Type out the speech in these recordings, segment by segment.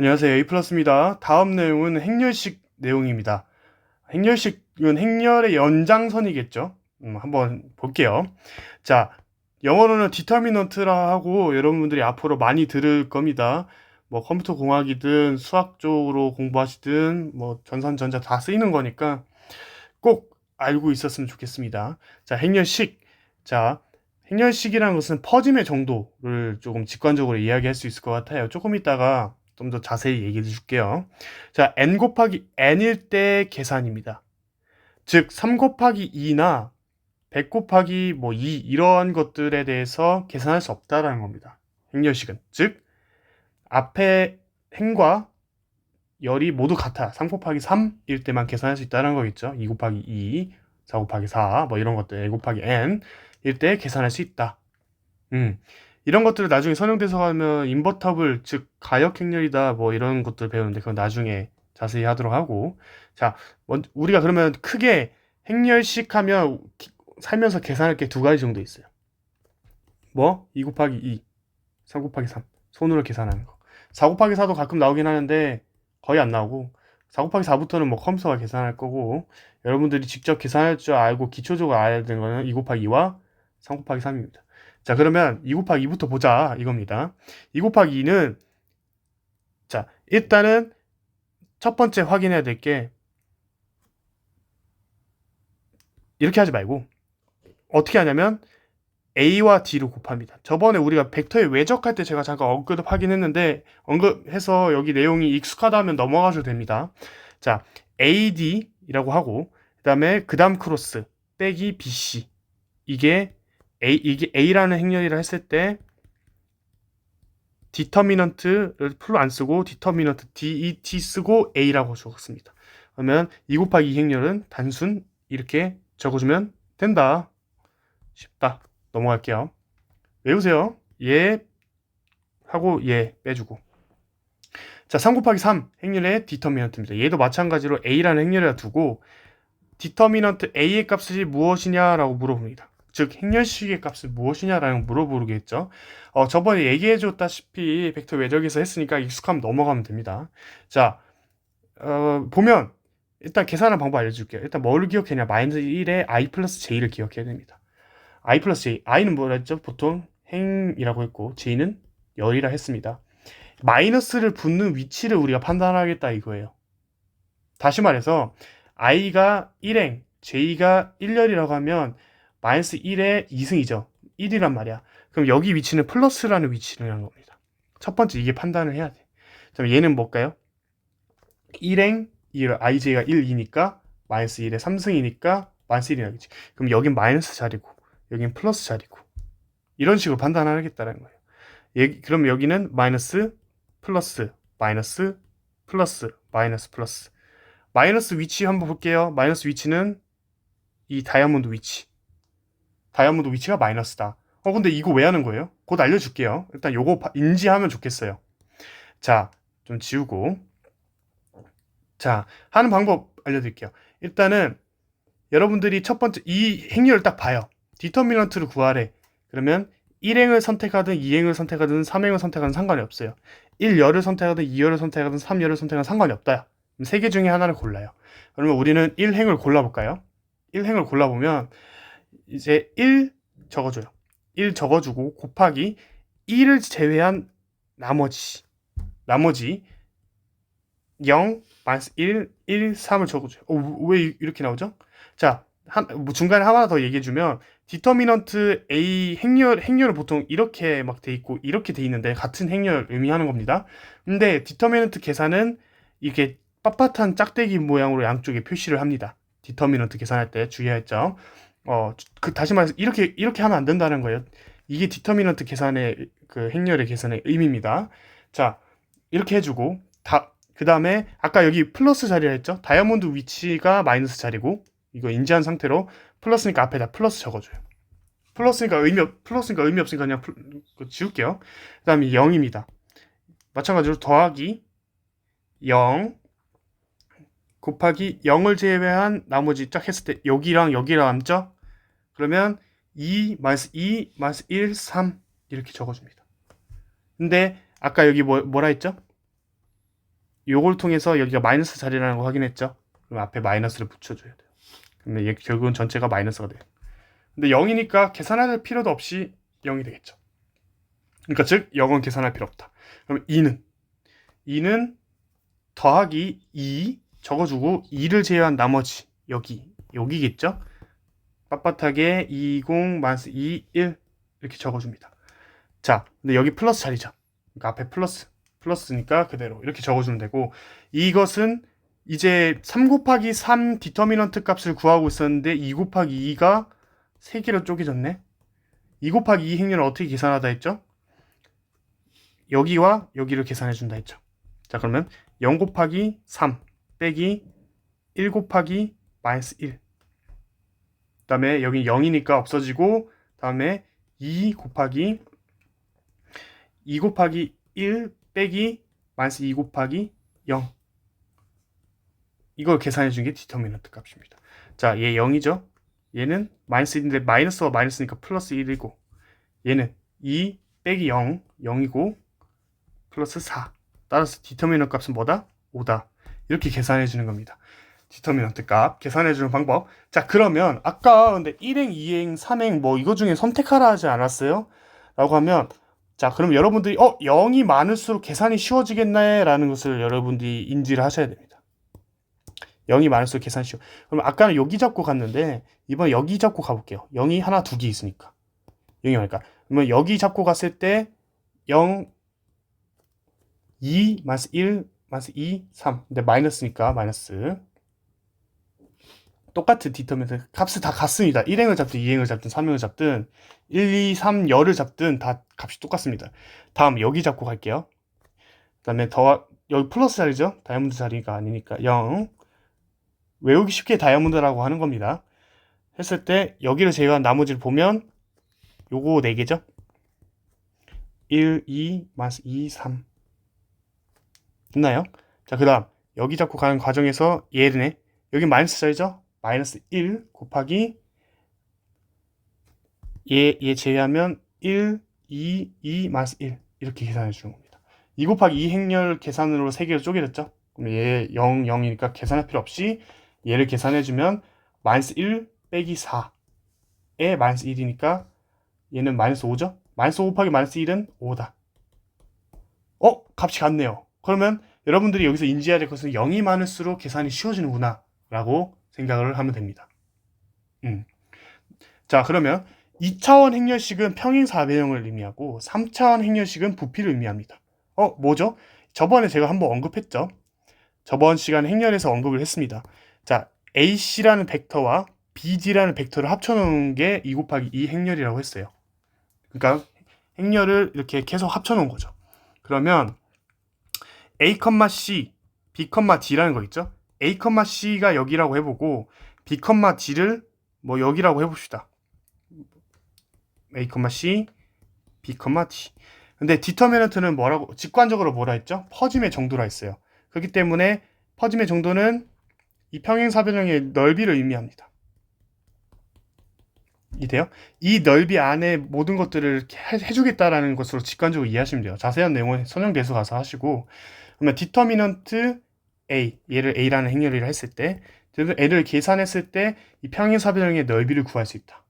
안녕하세요. A 플러스입니다. 다음 내용은 행렬식 내용입니다. 행렬식은 행렬의 연장선이겠죠. 음, 한번 볼게요. 자, 영어로는 디터미넌트라 하고 여러분들이 앞으로 많이 들을 겁니다. 뭐 컴퓨터 공학이든 수학 쪽으로 공부하시든 뭐 전산 전자 다 쓰이는 거니까 꼭 알고 있었으면 좋겠습니다. 자, 행렬식. 자, 행렬식이라는 것은 퍼짐의 정도를 조금 직관적으로 이야기할 수 있을 것 같아요. 조금 있다가 좀 더 자세히 얘기해 줄게요. 자, n 곱하기 n일 때 계산입니다. 즉, 3 곱하기 2나 100 곱하기 뭐 2 이러한 것들에 대해서 계산할 수 없다라는 겁니다. 행렬식은. 즉, 앞에 행과 열이 모두 같아. 3 곱하기 3일 때만 계산할 수 있다는 거겠죠. 2 곱하기 2, 4 곱하기 4, 뭐 이런 것들, 1 곱하기 n 일 때 계산할 수 있다. 음. 이런 것들을 나중에 선형돼서 가면 인버터블, 즉 가역 행렬이다 뭐 이런 것들 배우는데 그건 나중에 자세히 하도록 하고 자, 우리가 그러면 크게 행렬식 하면 기- 살면서 계산할 게 두 가지 정도 있어요. 뭐? 2 곱하기 2, 3 곱하기 3. 손으로 계산하는 거. 4 곱하기 4도 가끔 나오긴 하는데 거의 안 나오고 4 곱하기 4부터는 뭐 컴퓨터가 계산할 거고 여러분들이 직접 계산할 줄 알고 기초적으로 알아야 되는 거는 2 곱하기 2와 3 곱하기 3입니다. 자, 그러면 2 곱하기 2부터 보자. 이겁니다. 2 곱하기 2는 자, 일단은 첫 번째 확인해야 될 게 이렇게 하지 말고 어떻게 하냐면 A와 D로 곱합니다. 저번에 우리가 벡터의 외적할 때 제가 잠깐 언급 하긴 했는데 언급해서 여기 내용이 익숙하다면 넘어가셔도 됩니다. 자, AD이라고 하고 그다음에 그다음 크로스 빼기 BC 이게 A 이게 A라는 행렬이라 했을 때 디터미넌트를 풀로 안 쓰고 디터미넌트 DET 쓰고 A라고 적었습니다. 그러면 2 곱하기 2 행렬은 단순 이렇게 적어주면 된다. 쉽다. 넘어갈게요. 외우세요. 예 하고 예 빼주고. 자, 3 곱하기 3 행렬의 디터미넌트입니다. 얘도 마찬가지로 A라는 행렬에다 두고 디터미넌트 A의 값이 무엇이냐라고 물어봅니다. 즉 행렬식의 값이 무엇이냐라는 물어보겠죠. 어, 저번에 얘기해줬다시피 벡터 외적에서 했으니까 익숙하면 넘어가면 됩니다. 자, 어, 보면 일단 계산하는 방법 알려줄게요. 일단 뭘 기억해냐? 마이너스 1에 i 플러스 j를 기억해야 됩니다. i 플러스 j, i는 뭐라 했죠? 보통 행이라고 했고 j는 열이라 했습니다. 마이너스를 붙는 위치를 우리가 판단하겠다 이거예요. 다시 말해서 i가 1행, j가 1열이라고 하면 마이너스 1의 2승이죠. 1이란 말이야. 그럼 여기 위치는 플러스라는 위치라는 겁니다. 첫 번째 이게 판단을 해야 돼. 그럼 얘는 뭘까요? 1행 1, ij가 1이니까 마이너스 1의 3승이니까 마이너스 1이 나겠지. 그럼 여긴 마이너스 자리고 여긴 플러스 자리고 이런 식으로 판단하겠다는 거예요. 얘, 그럼 여기는 마이너스 플러스 마이너스 플러스 마이너스 플러스 마이너스 위치 한번 볼게요. 마이너스 위치는 이 다이아몬드 위치. 다이아몬드 위치가 마이너스다. 어, 근데 이거 왜 하는 거예요? 곧 알려줄게요. 일단 요거 바- 인지하면 좋겠어요. 자, 좀 지우고. 자, 하는 방법 알려드릴게요. 일단은 여러분들이 첫 번째 이 행렬을 딱 봐요. 디터미넌트를 구하래. 그러면 1행을 선택하든 2행을 선택하든 3행을 선택하든 상관이 없어요. 1열을 선택하든 2열을 선택하든 3열을 선택하든 상관이 없다. 세 개 중에 하나를 골라요. 그러면 우리는 1행을 골라볼까요? 1행을 골라보면 이제 1 적어줘요. 1 적어주고 곱하기 1을 제외한 나머지 나머지 0, 마이너스 1, 1, 3을 적어줘요. 어, 왜 이렇게 나오죠? 자, 한, 뭐 중간에 하나 더 얘기해주면 디터미넌트 A 행렬 행렬은 보통 이렇게 막 돼 있고 이렇게 돼 있는데 같은 행렬 의미하는 겁니다. 근데 디터미넌트 계산은 이렇게 빳빳한 짝대기 모양으로 양쪽에 표시를 합니다. 디터미넌트 계산할 때 주의할 점. 어, 그 다시 말해서 이렇게 이렇게 하면 안 된다는 거예요. 이게 디터미넌트 계산의 그 행렬의 계산의 의미입니다. 자, 이렇게 해주고 다 그 다음에 아까 여기 플러스 자리라 했죠? 다이아몬드 위치가 마이너스 자리고 이거 인지한 상태로 플러스니까 앞에다 플러스 적어줘요. 플러스니까 의미 없, 플러스니까 의미 없으니까 그냥 플, 그 지울게요. 그 다음에 0입니다. 마찬가지로 더하기 0 곱하기 0을 제외한 나머지 쫙 했을 때 여기랑 여기랑 남죠? 그러면 2 마이너스 2 마이너스 1 3 이렇게 적어줍니다. 근데 아까 여기 뭐, 뭐라 했죠? 요걸 통해서 여기가 마이너스 자리라는 거 확인했죠? 그럼 앞에 마이너스를 붙여줘야 돼요. 그러면 얘 결국은 전체가 마이너스가 돼요. 근데 0이니까 계산할 필요도 없이 0이 되겠죠. 그러니까 즉 0은 계산할 필요 없다. 그럼 2는 2는 더하기 2 적어주고 2를 제외한 나머지 여기 여기겠죠? 빳빳하게 20 마이너스 2 1 이렇게 적어줍니다. 자, 근데 여기 플러스 자리죠. 그러니까 앞에 플러스 플러스니까 그대로 이렇게 적어주면 되고 이것은 이제 3 곱하기 3 디터미넌트 값을 구하고 있었는데 2 곱하기 2가 3개로 쪼개졌네. 2 곱하기 2 행렬을 어떻게 계산하다 했죠? 여기와 여기를 계산해 준다 했죠. 자, 그러면 0 곱하기 3 빼기 1 곱하기 마이너스 1. 그 다음에 여기 0이니까 없어지고 다음에 2 곱하기 2 곱하기 1 빼기 마이너스 2 곱하기 0. 이걸 계산해 준 게 디터미넌트 값입니다. 자, 얘 0이죠? 얘는 마이너스 1인데 마이너스와 마이너스니까 플러스 1이고 얘는 2 빼기 0, 0이고 플러스 4. 따라서 디터미넌트 값은 뭐다? 5다. 이렇게 계산해 주는 겁니다. 디터미넌트 값 계산해 주는 방법. 자, 그러면 아까 근데 1행, 2행, 3행 뭐 이거 중에 선택하라 하지 않았어요? 라고 하면 자, 그럼 여러분들이 어, 0이 많을수록 계산이 쉬워지겠네 라는 것을 여러분들이 인지를 하셔야 됩니다. 0이 많을수록 계산 쉬워. 그럼 아까는 여기 잡고 갔는데 이번 여기 잡고 가 볼게요. 0이 하나 두 개 있으니까. 0이 많으니까. 그러면 여기 잡고 갔을 때 0, 2, 마이너스 1, 마이너스 2, 3. 근데 마이너스니까 마이너스. 똑같은 디터미넌트 값이 다 같습니다. 1행을 잡든 2행을 잡든 3행을 잡든 1, 2, 3, 열을 잡든 다 값이 똑같습니다. 다음 여기 잡고 갈게요. 그 다음에 더 여기 플러스 자리죠. 다이아몬드 자리가 아니니까 0 외우기 쉽게 다이아몬드라고 하는 겁니다. 했을 때 여기를 제외한 나머지를 보면 요거 4개죠. 1, 2, 마이너스 2, 3 됐나요? 자, 그 다음 여기 잡고 가는 과정에서 얘네 여기 마이너스 자리죠? 마이너스 1 곱하기 얘, 얘 제외하면 1, 2, 2, 마이너스 1 이렇게 계산해 주는 겁니다. 2 곱하기 2 행렬 계산으로 3개로 쪼개졌죠? 그럼 얘 0, 0이니까 계산할 필요 없이 얘를 계산해 주면 마이너스 1 빼기 4에 마이너스 1이니까 얘는 마이너스 5죠? 마이너스 5 곱하기 마이너스 1은 5다. 어? 값이 같네요. 그러면 여러분들이 여기서 인지해야 될 것은 0이 많을수록 계산이 쉬워지는구나 라고 생각을 하면 됩니다. 음. 자 그러면 2차원 행렬식은 평행사배형을 의미하고 3차원 행렬식은 부피를 의미합니다. 어 뭐죠? 저번에 제가 한번 언급했죠. 저번 시간에 행렬에서 언급을 했습니다. 자 AC라는 벡터와 BD라는 벡터를 합쳐놓은 게 2 곱하기 2 행렬이라고 했어요. 그러니까 행렬을 이렇게 계속 합쳐놓은 거죠. 그러면 A, C, B, D라는 거 있죠? A, C가 여기라고 해보고 B, D를 뭐 여기라고 해봅시다. A, C, B, D. 근데 디터미넌트는 뭐라고 직관적으로 뭐라 했죠? 퍼짐의 정도라 했어요. 그렇기 때문에 퍼짐의 정도는 이 평행사변형의 넓이를 의미합니다. 이돼요? 이 넓이 안에 모든 것들을 해, 해주겠다라는 것으로 직관적으로 이해하시면 돼요. 자세한 내용은 선형대수 가서 하시고 그러면 디터미넌트 A 얘를 A라는 행렬을 했을 때 L을 계산했을 때 이 평행사변형의 넓이를 구할 수 있다.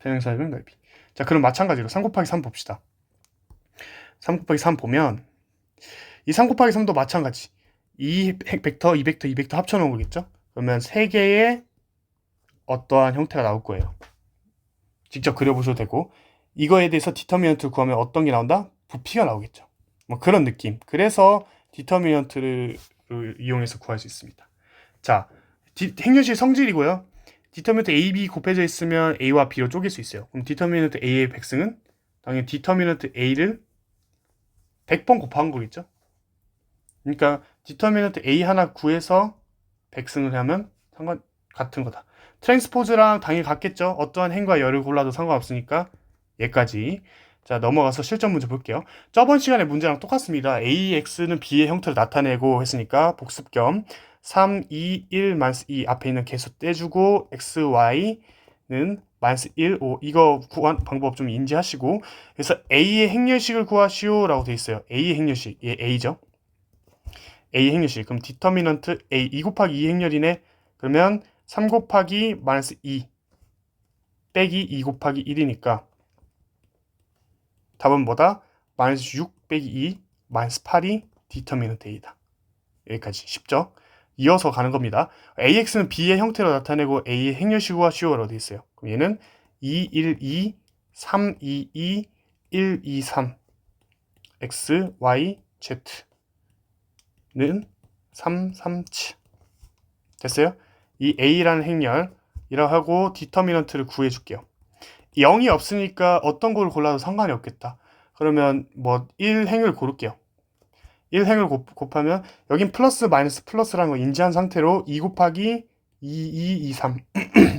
평행사변 넓이. 자 그럼 마찬가지로 3 곱하기 3 봅시다. 3 곱하기 3 보면 이 3 곱하기 3도 마찬가지. 이 벡터, 이 벡터, 이 벡터 합쳐놓은 거겠죠? 그러면 세 개의 어떠한 형태가 나올 거예요. 직접 그려보셔도 되고 이거에 대해서 디터미넌트를 구하면 어떤 게 나온다? 부피가 나오겠죠. 뭐 그런 느낌. 그래서 디터미넌트를 이용해서 구할 수 있습니다. 자, 디, 행렬식 성질이고요. 디터미넌트 A, B 곱해져 있으면 A와 B로 쪼갤 수 있어요. 그럼 디터미넌트 A의 백승은 당연히 디터미넌트 A를 100번 곱한 거겠죠. 그러니까 디터미넌트 A 하나 구해서 백승을 하면 상관 같은 거다. 트랜스포즈랑 당연히 같겠죠. 어떠한 행과 열을 골라도 상관없으니까 얘까지. 자 넘어가서 실전 문제 볼게요. 저번 시간에 문제랑 똑같습니다. AX는 B의 형태를 나타내고 했으니까 복습 겸 3, 2, 1, 마이너스 2 앞에 있는 개수 떼주고 XY는 마이너스 1, 5 이거 구한 방법 좀 인지하시고 그래서 A의 행렬식을 구하시오라고 돼 있어요. A의 행렬식, 얘 A죠. A 행렬식 그럼 디터미넌트 A 2 곱하기 2 행렬이네. 그러면 3 곱하기 마이너스 2 빼기 2 곱하기 1이니까 답은 뭐다? 마이너스 6 빼기 2 마이너스 8이 디터미넌트 A다. 여기까지 쉽죠? 이어서 가는 겁니다. AX는 B의 형태로 나타내고 A의 행렬식을 구하시오라고 돼 있어요. 그럼 얘는 2, 1, 2, 3, 2, 2, 1, 2, 3 X, Y, Z는 3, 3, 7 됐어요? 이 A라는 행렬이라고 하고 디터미넌트를 구해 줄게요. 0이 없으니까 어떤 걸 골라도 상관이 없겠다. 그러면 뭐 1행을 고를게요. 1행을 곱, 하면 여긴 플러스 마이너스 플러스라는 거 인지한 상태로 2 곱하기 2, 2, 2, 3.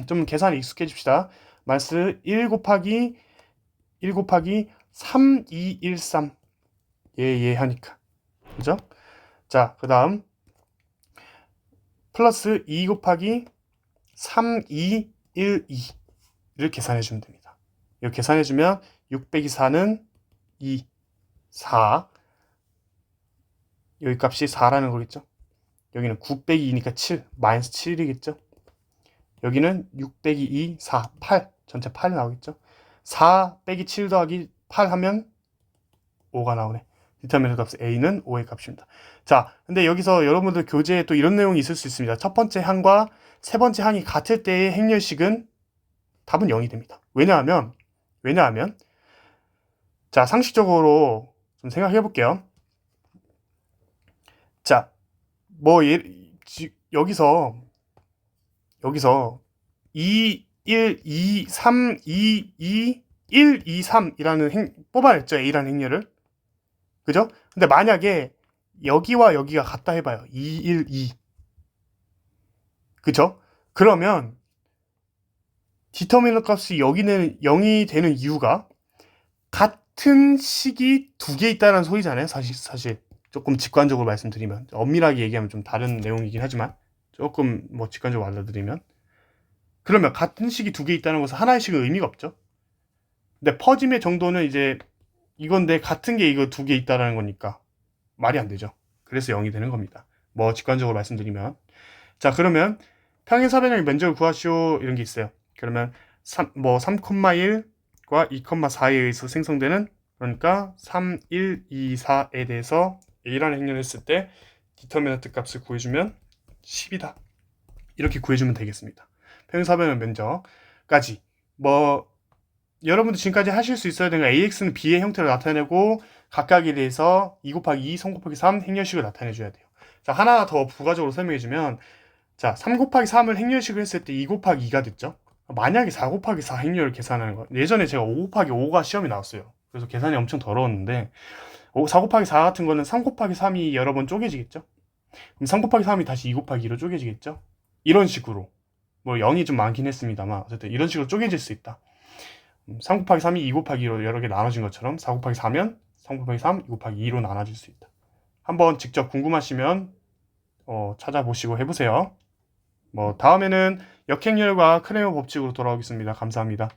좀 계산이 익숙해집시다. 마이너스 1 곱하기 1 곱하기 3, 2, 1, 3. 예, 예 하니까. 그죠? 자, 그 다음 플러스 2 곱하기 3, 2, 1, 2를 계산해 주면 됩니다. 이거 계산해 주면 6 빼기 4는 2, 4 여기 값이 4라는 거겠죠? 여기는 9 빼기 2니까 7, 마이너스 7이겠죠? 여기는 6 빼기 2, 4, 8, 전체 8이 나오겠죠? 4 빼기 7 더하기 8 하면 5가 나오네. 디터미넌트 값 A는 5의 값입니다. 자, 근데 여기서 여러분들 교재에 또 이런 내용이 있을 수 있습니다. 첫 번째 항과 세 번째 항이 같을 때의 행렬식은 답은 0이 됩니다. 왜냐하면, 왜냐하면, 자, 상식적으로 좀 생각해 볼게요. 자, 뭐 예, 지, 여기서 여기서 2 1 2 3 2 2 1 2 3이라는 행 뽑아냈죠. A라는 행렬을. 그죠? 근데 만약에 여기와 여기가 같다 해 봐요. 2 1 2. 그죠? 그러면 디터미너 값이 여기는 0이 되는 이유가 같은 식이 두 개 있다는 소리잖아요. 사실 사실. 조금 직관적으로 말씀드리면 엄밀하게 얘기하면 좀 다른 내용이긴 하지만 조금 뭐 직관적으로 알려드리면 그러면 같은 식이 두 개 있다는 것은 하나의 식은 의미가 없죠. 근데 퍼짐의 정도는 이제 이건데 같은 게 이거 두 개 있다라는 거니까 말이 안 되죠. 그래서 0이 되는 겁니다. 뭐 직관적으로 말씀드리면 자 그러면 평행사변형 면적을 구하시오 이런 게 있어요. 그러면 3, 뭐 3,1과 2,4에 의해서 생성되는 그러니까 3, 1, 2, 4에 대해서 A라는 행렬을 했을 때 디터미넌트 값을 구해주면 10이다. 이렇게 구해주면 되겠습니다. 평행사변의 면적까지 뭐 여러분들 지금까지 하실 수 있어야 되는 AX는 B의 형태를 나타내고 각각에 대해서 2 곱하기 2, 3 곱하기 3 행렬식을 나타내 줘야 돼요. 자 하나 더 부가적으로 설명해 주면 자3 곱하기 3을 행렬식을 했을 때 2 곱하기 2가 됐죠. 만약에 4 곱하기 4 행렬을 계산하는 거 예전에 제가 5 곱하기 5가 시험이 나왔어요. 그래서 계산이 엄청 더러웠는데 4 곱하기 4 같은 거는 3 곱하기 3이 여러 번 쪼개지겠죠? 그럼 3 곱하기 3이 다시 2 곱하기 2로 쪼개지겠죠? 이런 식으로. 뭐 0이 좀 많긴 했습니다만 어쨌든 이런 식으로 쪼개질 수 있다. 3 음, 곱하기 3이 2 곱하기 2로 여러 개 나눠진 것처럼 4 곱하기 4면 3 곱하기 3, 2 곱하기 2로 나눠질 수 있다. 한번 직접 궁금하시면 어, 찾아보시고 해보세요. 뭐 다음에는 역행렬과 크레모 법칙으로 돌아오겠습니다. 감사합니다.